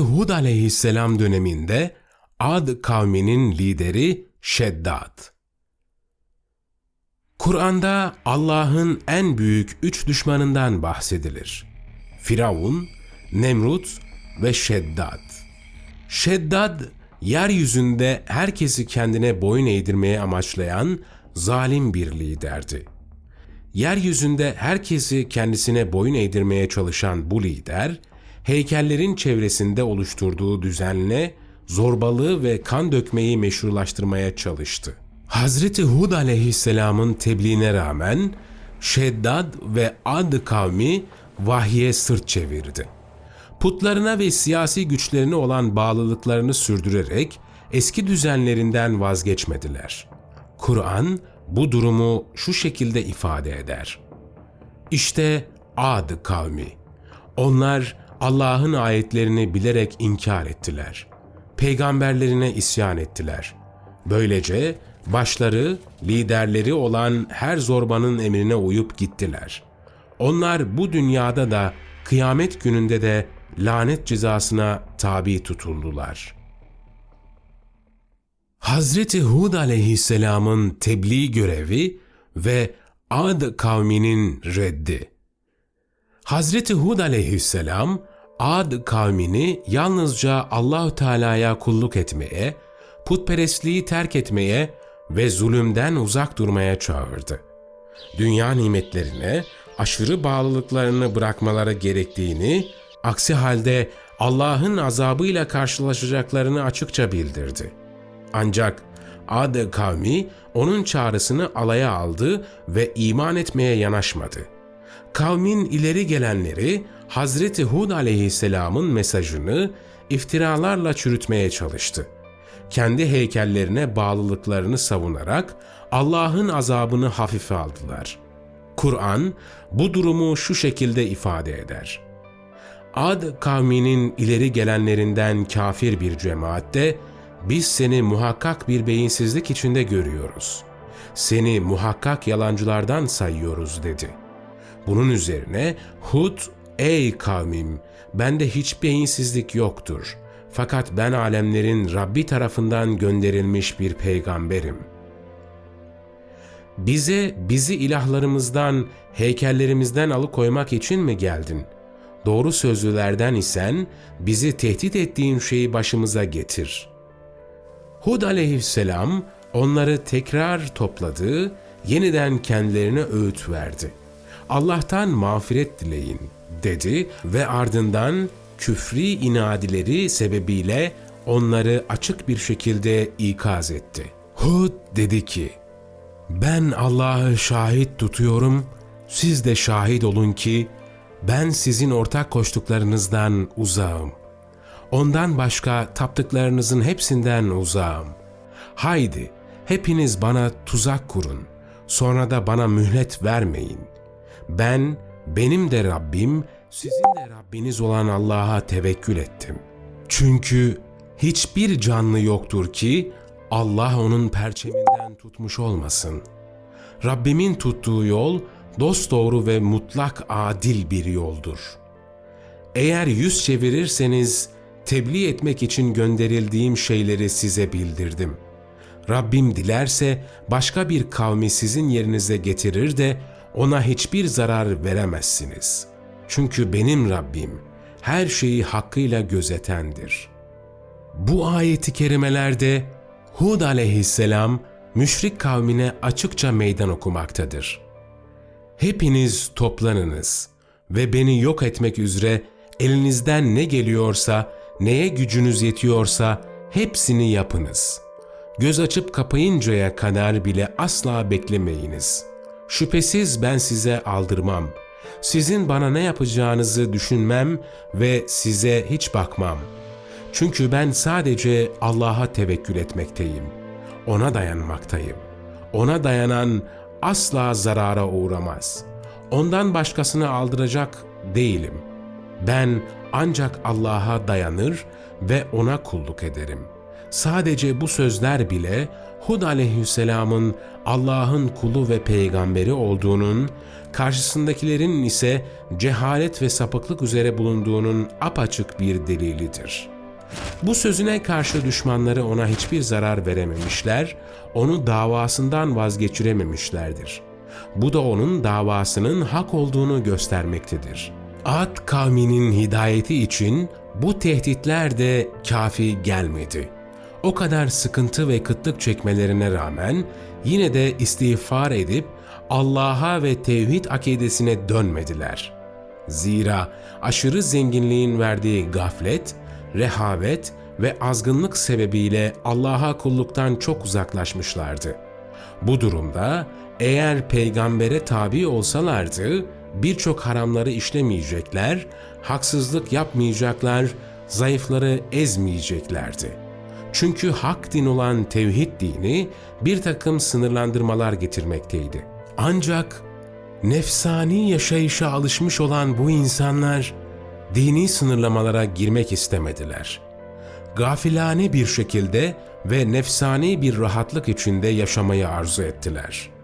Hud aleyhisselam döneminde Ad kavminin lideri Şeddad. Kur'an'da Allah'ın en büyük üç düşmanından bahsedilir. Firavun, Nemrut ve Şeddad. Şeddad, yeryüzünde herkesi kendine boyun eğdirmeye amaçlayan zalim bir liderdi. Yeryüzünde herkesi kendisine boyun eğdirmeye çalışan bu lider, heykellerin çevresinde oluşturduğu düzenle zorbalığı ve kan dökmeyi meşrulaştırmaya çalıştı. Hazreti Hud aleyhisselamın tebliğine rağmen Şeddad ve Ad kavmi vahye sırt çevirdi. Putlarına ve siyasi güçlerine olan bağlılıklarını sürdürerek eski düzenlerinden vazgeçmediler. Kur'an bu durumu şu şekilde ifade eder. İşte Ad kavmi. Onlar Allah'ın ayetlerini bilerek inkar ettiler. Peygamberlerine isyan ettiler. Böylece başları, liderleri olan her zorbanın emrine uyup gittiler. Onlar bu dünyada da kıyamet gününde de lanet cezasına tabi tutuldular. Hazreti Hud aleyhisselamın tebliğ görevi ve Ad kavminin reddi. Hazreti Hud aleyhisselam Ad kavmini yalnızca Allahü Teala'ya kulluk etmeye, putperestliği terk etmeye ve zulümden uzak durmaya çağırdı. Dünya nimetlerine aşırı bağlılıklarını bırakmaları gerektiğini, aksi halde Allah'ın azabıyla karşılaşacaklarını açıkça bildirdi. Ancak Ad kavmi onun çağrısını alaya aldı ve iman etmeye yanaşmadı. Kavmin ileri gelenleri Hazreti Hud aleyhisselamın mesajını iftiralarla çürütmeye çalıştı. Kendi heykellerine bağlılıklarını savunarak Allah'ın azabını hafife aldılar. Kur'an bu durumu şu şekilde ifade eder. Ad kavminin ileri gelenlerinden kafir bir cemaatte biz seni muhakkak bir beyinsizlik içinde görüyoruz. Seni muhakkak yalancılardan sayıyoruz dedi. Bunun üzerine Hud, ey kavmim bende hiç beyinsizlik yoktur. Fakat ben alemlerin Rabbi tarafından gönderilmiş bir peygamberim. Bize bizi ilahlarımızdan, heykellerimizden alıkoymak için mi geldin? Doğru sözlülerden isen bizi tehdit ettiğin şeyi başımıza getir.'' Hud aleyhisselam onları tekrar topladı, yeniden kendilerine öğüt verdi. Allah'tan mağfiret dileyin dedi ve ardından küfri inadileri sebebiyle onları açık bir şekilde ikaz etti. Hud dedi ki, ben Allah'ı şahit tutuyorum, siz de şahit olun ki ben sizin ortak koştuklarınızdan uzağım. Ondan başka taptıklarınızın hepsinden uzağım. Haydi hepiniz bana tuzak kurun. Sonra da bana mühlet vermeyin. Ben, benim de Rabbim, sizin de Rabbiniz olan Allah'a tevekkül ettim. Çünkü hiçbir canlı yoktur ki Allah onun perçeminden tutmuş olmasın. Rabbimin tuttuğu yol dosdoğru ve mutlak adil bir yoldur. Eğer yüz çevirirseniz tebliğ etmek için gönderildiğim şeyleri size bildirdim. Rabbim dilerse başka bir kavmi sizin yerinize getirir de ona hiçbir zarar veremezsiniz. Çünkü benim Rabbim her şeyi hakkıyla gözetendir. Bu ayeti kerimelerde Hud aleyhisselam müşrik kavmine açıkça meydan okumaktadır. Hepiniz toplanınız ve beni yok etmek üzere elinizden ne geliyorsa neye gücünüz yetiyorsa hepsini yapınız. Göz açıp kapayıncaya kadar bile asla beklemeyiniz. Şüphesiz ben size aldırmam. Sizin bana ne yapacağınızı düşünmem ve size hiç bakmam. Çünkü ben sadece Allah'a tevekkül etmekteyim. Ona dayanmaktayım. Ona dayanan asla zarara uğramaz. Ondan başkasını aldıracak değilim. Ben ancak Allah'a dayanır ve ona kulluk ederim. Sadece bu sözler bile Hud aleyhisselamın Allah'ın kulu ve peygamberi olduğunun, karşısındakilerin ise cehalet ve sapıklık üzere bulunduğunun apaçık bir delilidir. Bu sözüne karşı düşmanları ona hiçbir zarar verememişler, onu davasından vazgeçirememişlerdir. Bu da onun davasının hak olduğunu göstermektedir. Ad kavminin hidayeti için bu tehditler de kafi gelmedi. O kadar sıkıntı ve kıtlık çekmelerine rağmen yine de istiğfar edip Allah'a ve tevhid akidesine dönmediler. Zira aşırı zenginliğin verdiği gaflet, rehavet ve azgınlık sebebiyle Allah'a kulluktan çok uzaklaşmışlardı. Bu durumda eğer peygambere tabi olsalardı birçok haramları işlemeyecekler, haksızlık yapmayacaklar, zayıfları ezmeyeceklerdi. Çünkü hak din olan tevhid dini bir takım sınırlandırmalar getirmekteydi. Ancak nefsani yaşayışa alışmış olan bu insanlar dini sınırlamalara girmek istemediler. Gafilane bir şekilde ve nefsani bir rahatlık içinde yaşamayı arzu ettiler.''